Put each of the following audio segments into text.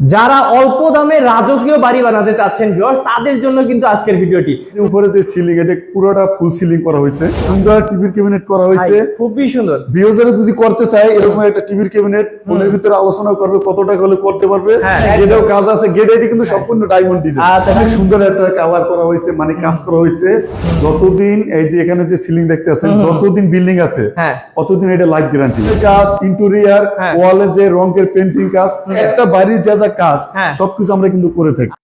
যারা অল্প দামে রাজকীয় বাড়ি বানাতে চাচ্ছেন ভিউয়ার্স তাদের জন্য কিন্তু আজকের ভিডিওটি। উপরে যে সিলিং এটা পুরোটা ফুল সিলিং করা হয়েছে। সুন্দর টিভির ক্যাবিনেট করা হয়েছে। খুবই সুন্দর। বিয়োজারে যদি করতে চায় এরকম একটা টিভির ক্যাবিনেট ফোনের ভিতরে আলোচনা করবে কত টাকা হলে করতে পারবে। হ্যাঁ, গেটেও কাজ আছে গেট এটি কিন্তু সম্পূর্ণ ডায়মন্ড ডিজাইন আচ্ছা, অনেক সুন্দর একটা কালার করা হয়েছে মানে কাজ করা হয়েছে। যতদিন এই যে এখানে যে সিলিং দেখতে আছেন যতদিন বিল্ডিং আছে হ্যাঁ। অতদিন এটা লাইফ গ্যারান্টি কাজ ইন্টেরিয়ার হ্যাঁ। ওয়ালে যে রঙের পেন্টিং কাজ একটা বাড়ির যা যা কাজ হ্যাঁ। সবকিছু আমরা কিন্তু করে থাকি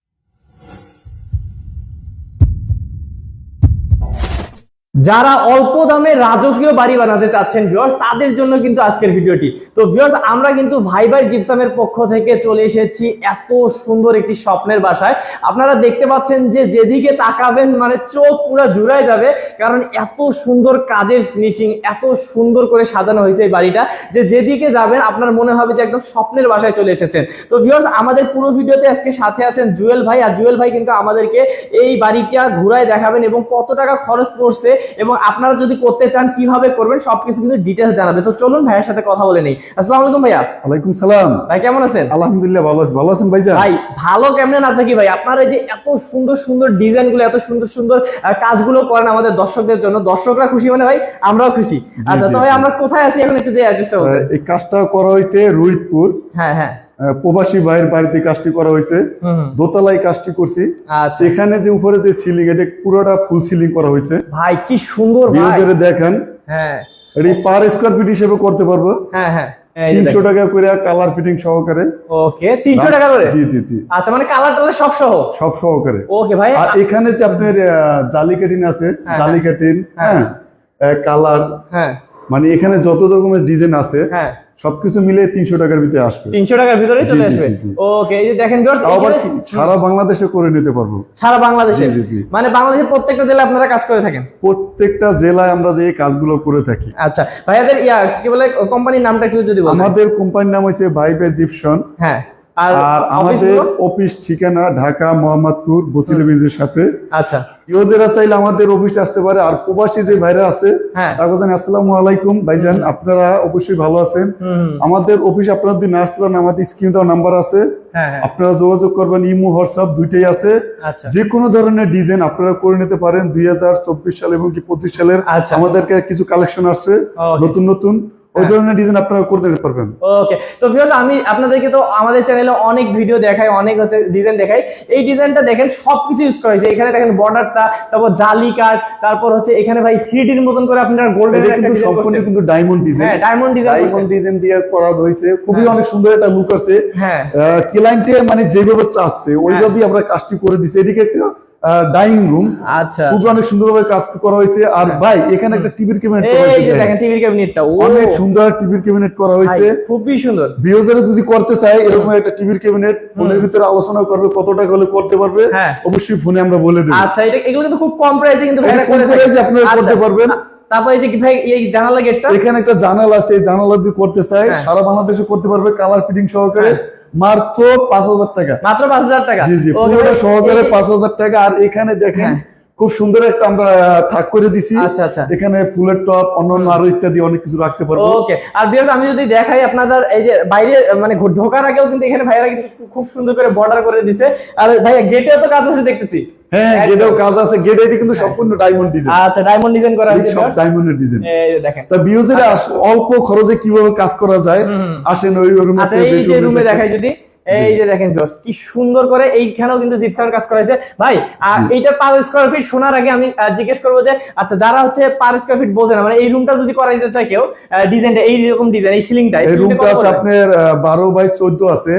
যারা অল্প দামে রাজকীয় বাড়ি বানাতে চাচ্ছেন ভিউয়ার্স তাদের জন্য কিন্তু আজকের ভিডিওটি। তো ভিউয়ার্স আমরা কিন্তু ভাই ভাই জিপসামের পক্ষ থেকে চলে এসেছি এত সুন্দর একটি স্বপ্নের বাসায়। আপনারা দেখতে পাচ্ছেন যে যেদিকে তাকাবেন মানে চোখ পুরো জুড়ায় যাবে, কারণ এত সুন্দর কাজের ফিনিশিং এত সুন্দর করে সাজানো হয়েছে এই বাড়িটা, যে যেদিকে যাবেন, আপনার মনে হবে যে একদম স্বপ্নের বাসায় চলে এসেছেন। তো ভিউয়ার্স আমাদের পুরো ভিডিওতে আজকে সাথে আছেন জুয়েল ভাই, আর জুয়েল ভাই কিন্তু আমাদেরকে এই বাড়িটা ঘুরায় দেখাবেন এবং কত টাকা খরচ পড়ছে এবং আপনারা যদি করতে চান কীভাবে করবেন সবকিছু কিন্তু ডিটেলস জানাবে। তো চলুন ভাইয়ের সাথে কথা বলে নেই। আসসালামু আলাইকুম ভাইয়া। ওয়ালাইকুম সালাম। ভাই কেমন আছেন? আলহামদুলিল্লাহ ভালো আছি। ভালো আছেন ভাইজান? ভাই ভালো কেমনে না থাকি ভাই? আপনারা এই যে এত সুন্দর সুন্দর ডিজাইনগুলো এত সুন্দর সুন্দর কাজগুলো করেন আমাদের দর্শকদের জন্য। দর্শকরা খুশি মানে ভাই আমরাও খুশি। আচ্ছা তো ভাই আমরা কোথায় আছি এখন একটু যে অ্যাড্রেসটা এই কাজটা করা হয়েছে রোহিতপুর। হ্যাঁ হ্যাঁ। প্রবাসী ভাইয়ের বাড়িতে কাজটি করা হয়েছে। দোতলায় কাজটি করছি। আচ্ছা। এখানে যে উপরে যে সিলিং এটা পুরোটা ফুল সিলিং করা হয়েছে। ভাই কি সুন্দর ভাই। দেখেন। হ্যাঁ। এটি পার স্কোয়ার ফিট হিসেবে করতে পারব। হ্যাঁ হ্যাঁ। তিনশো টাকা করে কালার ফিটিং সহকারে। ওকে তিনশো টাকা করে? জি জি জি। আচ্ছা মানে কালার টালার সব সহ? সব সহকারে। ওকে ভাই আর এখানে যে আপনার জালি কাটিং আছে হ্যাঁ, জালি কাটিং হ্যাঁ। কালার হ্যাঁ। মানে এখানে যত রকমের ডিজাইন আছে হ্যাঁ। সবকিছু মিলে তিনশো টাকার ভিতরে আসবে। তিনশো টাকার ভিতরে চলে আসবে। ওকে এই যে দেখেন আবার সারা বাংলাদেশে করে নিতে পারব। সারা বাংলাদেশে। মানে বাংলাদেশের প্রত্যেকটা জেলায় আপনারা কাজ করে থাকেন? প্রত্যেকটা জেলায় আমরা যে কাজগুলো করে থাকি। আচ্ছা ভাইয়াদের ইয়া কি বলে কোম্পানির নামটা একটু যদি আমাদের কোম্পানির নাম হচ্ছে ভাইবে জিপশন হ্যাঁ। আর আমাদের? অফিস ঠিকানা ঢাকা মোহাম্মদপুর বসিল ব্রিজের সাথে। আচ্ছা। ইউজারা চাইলে আমাদের অফিসে আসতে পারে। আর প্রবাসী যে ভাইরা আছে হ্যাঁ। তারা জানি আসসালামু আলাইকুম ভাইজান আপনারা অবশ্যই ভালো আছেন? আমাদের অফিস আপনারা যদি না আসতে পারেন আমাদের স্ক্রিন দেওয়া নাম্বার আছে। হ্যাঁ হ্যাঁ। আপনারা যোগাযোগ করবেন ইমো হোয়াটসঅ্যাপ দুইটাই আছে। আচ্ছা। যে কোনো ধরনের ডিজাইন আপনারা করে নিতে পারেন। দুই হাজার চব্বিশ সাল এবং কি পঁচিশ সালের আচ্ছা। আমাদেরকে কিছু কালেকশন আসছে। নতুন নতুন। ওই ধরনের ডিজাইন আপনারা করে নিতে পারবেন। ওকে তো ভিউয়ার্স আমি আপনাদেরকে তো আমাদের চ্যানেলে অনেক ভিডিও দেখাই অনেক হচ্ছে ডিজাইন দেখাই। এই ডিজাইনটা দেখেন সবকিছু ইউজ করা হয়েছে। এখানে দেখেন বর্ডারটা তারপর জালি কাট তারপর হচ্ছে এখানে ভাই থ্রি ডির মতন করে আপনারা গোল্ডেন কিন্তু সম্পূর্ণ কিন্তু ডায়মন্ড ডিজাইন হ্যাঁ ডায়মন্ড ডিজাইন ডায়মন্ড ডিজাইন দিয়ে করা হয়েছে। খুবই হ্যাঁ। অনেক সুন্দর একটা লুক আছে। হ্যাঁ। ক্লায়েন্টে মানে যেভাবে চাচ্ছে ওইভাবেই আমরা কাজটি করে দিচ্ছি। এদিকে একটা ডাইনিং রুম আচ্ছা। খুবই অনেক সুন্দরভাবে কাজ করা হয়েছে। আর ভাই এখানে একটা টিভির ক্যাবিনেট এই যে দেখেন টিভির ক্যাবিনেটটা অনেক সুন্দর টিভির ক্যাবিনেট করা হয়েছে। খুবই সুন্দর। যদি করতে চায় এরকম একটা টিভির ক্যাবিনেট ফোনের ভিতরে আলোচনা করবে কত টাকা হলে করতে পারবে হ্যাঁ। অবশ্যই ফোনে আমরা বলে দেবো। আচ্ছা এটা এগুলো কিন্তু খুব কম প্রাইসে কিন্তু ভাইরা করে আপনারা আচ্ছা, করতে পারবেন। তারপর এই যে ভাই এই জানালা গেটটা এখানে একটা জানালা আছে জানালা যদি করতে চায় হ্যাঁ। সারা বাংলাদেশে করতে পারবে কালার ফিটিং সহকারে। মাত্র পাঁচ হাজার টাকা। মাত্র পাঁচ হাজার টাকা? জি জি পুরোটা সহকারে পাঁচ হাজার টাকা। আর এখানে দেখেন হ্যাঁ। খুব সুন্দর একটা আমরা থাক করে দিছি। আচ্ছা, আচ্ছা। এখানে ফুলের টপ অন্যান্য আরও ইত্যাদি অনেক কিছু রাখতে পারব। ওকে আর বিয়াস আমি যদি দেখাই আপনাদের এই যে বাইরে মানে ঢোকার আগেও কিন্তু এখানে ভাইরা কিন্তু খুব সুন্দর করে বর্ডার করে দিছে। আর ভাইয়া গেটে তো কাজ আছে দেখতেছি। হ্যাঁ। গেটেও কাজ আছে। গেট এটি কিন্তু সম্পূর্ণ ডায়মন্ড ডিজাইন আচ্ছা ডায়মন্ড ডিজাইন করা হয়েছে সব ডায়মন্ডের ডিজাইন এই দেখেন। তা বিউজের অল্প খরচে কীভাবে কাজ করা যায়। আসেন ওই রুমে আচ্ছা এই যে রুমে দেখাই যদি। এই যে দেখেন কি সুন্দর করে এইখানেও কিন্তু জিপসামের কাজ করা হয়েছে। ভাই আর এইটা পার স্কোয়ার ফিট শোনার আগে আমি জিজ্ঞেস করব যে আচ্ছা যারা হচ্ছে পার স্কোয়ার ফিট বোঝে না মানে এই রুমটা যদি করা দিতে চায় কেউ ডিজাইনটা এই রকম ডিজাইন এই সিলিংটা এই রুমটা আছে আপনার বারো বাই চোদ্দ আছে।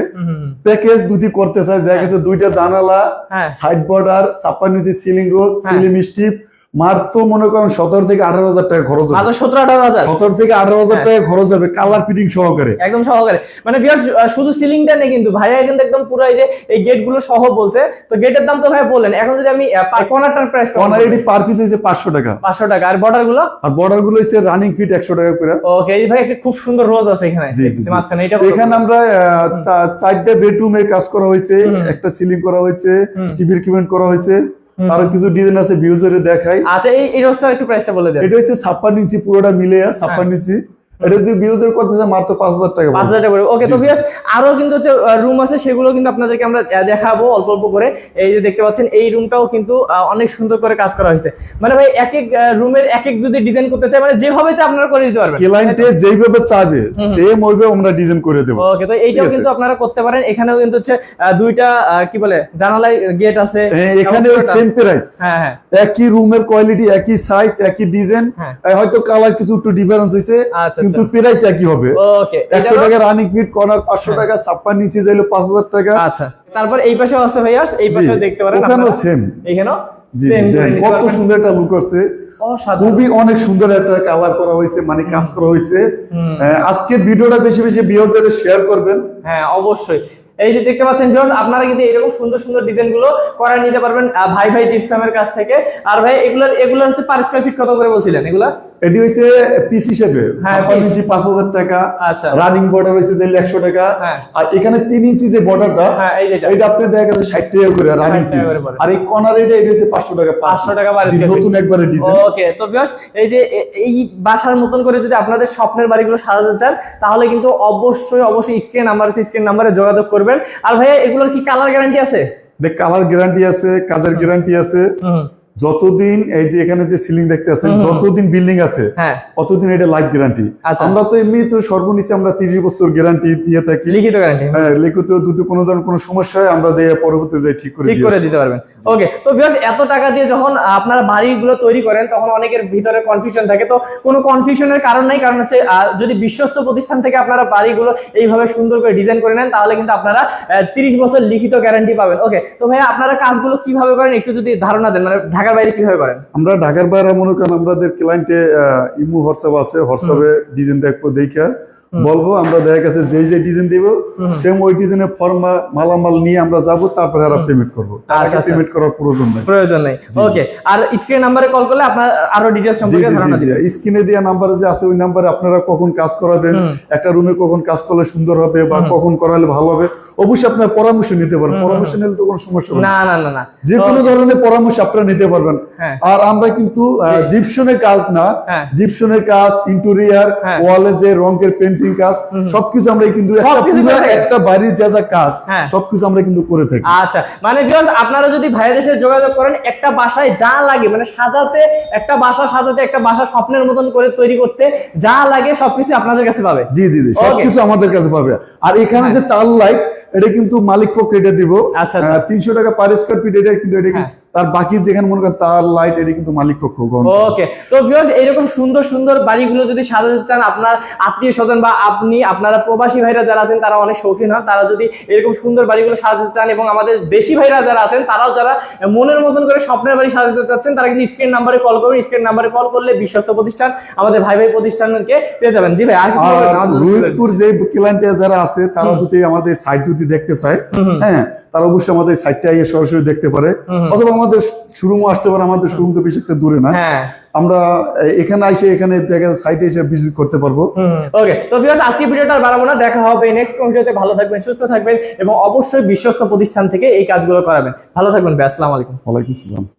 প্যাকেজ দুটি করতে চাই দেখা গেছে দুইটা জানালা হ্যাঁ। সাইড বর্ডার চাপ্পার নিচে সিলিং রোড হ্যাঁ। সিলিং স্টিপ মাত্র মনে করেন সতেরো থেকে আঠারো হাজার টাকা খরচ হবে। সতেরো আঠারো হাজার? সতেরো থেকে আঠারো হাজার টাকা খরচ হবে কালার ফিটিং সহকারে। একদম সহকারে। মানে ভিউয়ার্স শুধু সিলিংটা নেই কিন্তু ভাইয়া কিন্তু একদম পুরো এই যে এই গেটগুলো সহ বলছে। তো গেটের দাম তো ভাই বললেন এখন যদি আমি কর্নারটার প্রাইস অনার এটি পার পিস হয়েছে পাঁচশো টাকা। পাঁচশো টাকা। আর বর্ডারগুলো? আর বর্ডারগুলো হচ্ছে রানিং ফিট একশো টাকা করে। ওকে এই ভাই একটা খুব সুন্দর রোজ আছে এখানে। মাঝখানে এটা এখানে আমরা চারটে বেডরুমে কাজ করা হয়েছে একটা সিলিং করা হয়েছে। টিভির কিমেন্ট করা হয়েছে আরও কিছু ডিজাইন আছে ভিউজারে দেখাই। আচ্ছা এই রোজটার একটু প্রাইসটা বলে দেন। এটা হচ্ছে ছাপ্পান্ন ইঞ্চি পুরোটা মিলে ছাপ্পান্ন ইঞ্চি। এটা যদি করতে চায় মাত্র পাঁচ হাজার টাকা পাঁচ পড়বে। হাজার টাকা ওকে তো ভিউয়ার্স আরও কিন্তু রুম আছে সেগুলো কিন্তু আপনাদেরকে আমরা দেখাবো অল্প অল্প করে। এই যে দেখতে পাচ্ছেন এই রুমটাও কিন্তু অনেক সুন্দর করে কাজ করা হয়েছে। মানে ভাই এক এক রুমের এক এক যদি ডিজাইন করতে মানে যেভাবে আপনারা করে দিতে পারবেন। ক্লায়েন্টে চাবে সেম ওইভাবে আমরা ডিজাইন করে দেবো। ওকে তো এইটাও কিন্তু আপনারা করতে পারেন। এখানেও কিন্তু হচ্ছে দুইটা কি বলে জানালায় গেট আছে। এখানে সেম প্রাইস হ্যাঁ হ্যাঁ। একই রুমের কোয়ালিটি একই সাইজ একই ডিজাইন হ্যাঁ। হয়তো কালার কিছু একটু ডিফারেন্স হয়েছে। আচ্ছা, কিন্তু প্রাইস একই হবে। ওকে একশো টাকা রানিং ফিট কর্নার পাঁচশো টাকা ছাপ্পান নিচে যাইলে পাঁচ হাজার টাকা। আচ্ছা তারপর এই পাশেও আছে ভাইয়া এই জি, পাশেও দেখতে পারেন ওখানেও। সেম এখানেও কত সুন্দর একটা লুক আসছে। খুবই অনেক সুন্দর একটা কালার করা হয়েছে মানে কাজ করা হয়েছে। আহ, আজকের ভিডিওটা বেশি বেশি বিহজারে শেয়ার করবেন। হ্যাঁ অবশ্যই। এই যে দেখতে পাচ্ছেন ভিউয়ার্স আপনারা কিন্তু এরকম সুন্দর সুন্দর ডিজাইনগুলো করে নিতে পারবেন ভাই ভাই জিপসামের কাছ থেকে। আর ভাই এগুলোর এগুলো হচ্ছে পার স্কয়ার ফিট কত করে বলছিলেন? এগুলা? এটি পিস হিসেবে হ্যাঁ, ছাপ্পান্ন ইঞ্চি পাঁচ হাজার টাকা আচ্ছা। রানিং বর্ডার হয়েছে যে একশো টাকা। হ্যাঁ। আর এখানে তিন ইঞ্চি যে বর্ডারটা হ্যাঁ, এটা আপনি দেখা গেছে ষাট টাকা করে রানিং 60 টাকা করে পড়ে। আর এই কর্নার এটা এটা হচ্ছে পাঁচশো টাকা 500 টাকা। নতুন একবারে ডিজাইন ওকে তো এই যে এই বাসার মতন করে যদি আপনাদের স্বপ্নের বাড়িগুলো সাজাতে চান তাহলে কিন্তু অবশ্যই অবশ্যই স্ক্রিন নাম্বার আছে স্ক্রিন নাম্বারে যোগাযোগ করবেন। আর ভাইয়া এগুলোর কি কালার গ্যারান্টি আছে? কালার গ্যারান্টি আছে কাজের গ্যারান্টি আছে। হুম। যতদিন এই যে এখানে যে সিলিং দেখতে আছেন যতদিন বিল্ডিং আছে হ্যাঁ। অতদিন এটা লাইফ গ্যারান্টি আচ্ছা। আমরা তো এমনি তো সর্বনিচে আমরা তিরিশ বছর গ্যারান্টি দিয়ে থাকি। লিখিত গ্যারান্টি হ্যাঁ লিখিত যদি কোনো ধরনের কোনো সমস্যা হয় আমরা দিয়ে পরবর্তীতে যাই ঠিক করে ঠিক করে দিতে পারবেন। ওকে তো ভিউয়ার্স এত টাকা দিয়ে যখন আপনারা বাড়িগুলো তৈরি করেন তখন অনেকের ভিতরে কনফিউশন থাকে। তো কোনো কনফিউশনের কারণ নাই কারণ হচ্ছে যদি বিশ্বস্ত প্রতিষ্ঠান থেকে আপনারা বাড়িগুলো এইভাবে সুন্দর করে ডিজাইন করে নেন তাহলে কিন্তু আপনারা তিরিশ বছর লিখিত গ্যারান্টি পাবেন। ওকে তো ভাইয়া আপনারা কাজগুলো কীভাবে করেন একটু যদি ধারণা দেন মানে ঢাকার বাইরে কীভাবে করেন? আমরা ঢাকার বাইরে মনে করেন আমাদের ক্লায়েন্টে ইমু হোয়াটসঅ্যাপ আছে হোয়াটসঅ্যাপে ডিজাইন দেখব দেখা বলব আমরা দেখা গেছে যেই যে ডিজাইন দিব সেম ওই ডিজাইনের ফর্ম মালামাল নিয়ে আমরা যাব তারপরে আর পেমেন্ট করব। তার আগে। পেমেন্ট করার প্রয়োজন নেই। প্রয়োজন নেই। ওকে আর স্ক্রিন নাম্বারে কল করলে আপনার আরও ডিটেলস সম্পর্কে ধারণা দিবেন। স্ক্রিনে দেওয়া নাম্বারে যে আছে ওই নাম্বারে আপনারা কখন কাজ করাবেন একটা রুমে কখন কাজ করলে সুন্দর হবে বা কখন করালে ভালো হবে অবশ্যই আপনার পরামর্শ নিতে পারেন। পরামর্শ নিলে তো কোনো সমস্যা হবে না। না না না যে কোনো ধরনের পরামর্শ আপনারা নিতে পারবেন। হ্যাঁ। আর আমরা কিন্তু জিপসনের কাজ না হ্যাঁ। জিপসনের কাজ ইন্টেরিয়ার হ্যাঁ। ওয়ালে যে রঙের পেন্টিং কাজ সবকিছু আমরা কিন্তু একটা বাড়ির যা যা কাজ হ্যাঁ। সবকিছু আমরা কিন্তু করে থাকি। আচ্ছা মানে ভিউয়ার্স আপনারা যদি ভাইয়াদের সাথে যোগাযোগ করেন একটা বাসায় যা লাগে মানে সাজাতে একটা বাসা সাজাতে একটা বাসা স্বপ্নের মতন করে তৈরি করতে যা লাগে সবকিছু আপনাদের কাছে পাবে। জি জি জি সবকিছু আমাদের কাছে পাবে। আর এখানে যে তার লাইট এটা কিন্তু মালিক পক্ষ এটা দিব। আচ্ছা, আচ্ছা। তিনশো টাকা পার স্কোয়ার ফিট এটা কিন্তু এটা কিন্তু- তার বাকি যেখানে মনে করেন তার লাইট এটা কিন্তু মালিক পক্ষ ওকে তো ভিউয়ার্স এরকম সুন্দর সুন্দর বাড়িগুলো যদি সাজাতে চান আপনার আত্মীয় স্বজন বা আপনি আপনারা প্রবাসী ভাইরা যারা আছেন তারা অনেক শৌখিন হন। তারা যদি এরকম সুন্দর বাড়িগুলো সাজাতে চান এবং আমাদের দেশি ভাইরা যারা আছেন তারাও যারা মনের মতন করে স্বপ্নের বাড়ি সাজাতে চাচ্ছেন তারা কিন্তু স্ক্রিন নাম্বারে কল করবেন স্ক্রিন নাম্বারে কল করলে বিশ্বস্ত প্রতিষ্ঠান আমাদের ভাই ভাই প্রতিষ্ঠানকে পেয়ে যাবেন। জি ভাই আর কিছু যে ক্লায়েন্ট যারা আছে তারা যদি আমাদের সাইট যদি দেখতে চায় হ্যাঁ তারা অবশ্যই আমাদের সাইটটা আইয়ে সরাসরি দেখতে পারে। অথবা আমাদের শোরুমও আসতে পারে আমাদের শোরুম তো বেশি একটা দূরে না। হ্যাঁ। আমরা এখানে এসে এখানে দেখা সাইটে এসে ভিজিট করতে পারব। ওকে তো ভিউয়ার্স আজকে ভিডিওটা বাড়াবো না। দেখা হবে নেক্সট কোন ভিডিওতে। ভালো থাকবেন সুস্থ থাকবেন এবং অবশ্যই বিশ্বস্ত প্রতিষ্ঠান থেকে এই কাজগুলো করাবেন। ভালো থাকবেন ভাই আসসালামু আলাইকুম। ওয়ালাইকুম সালাম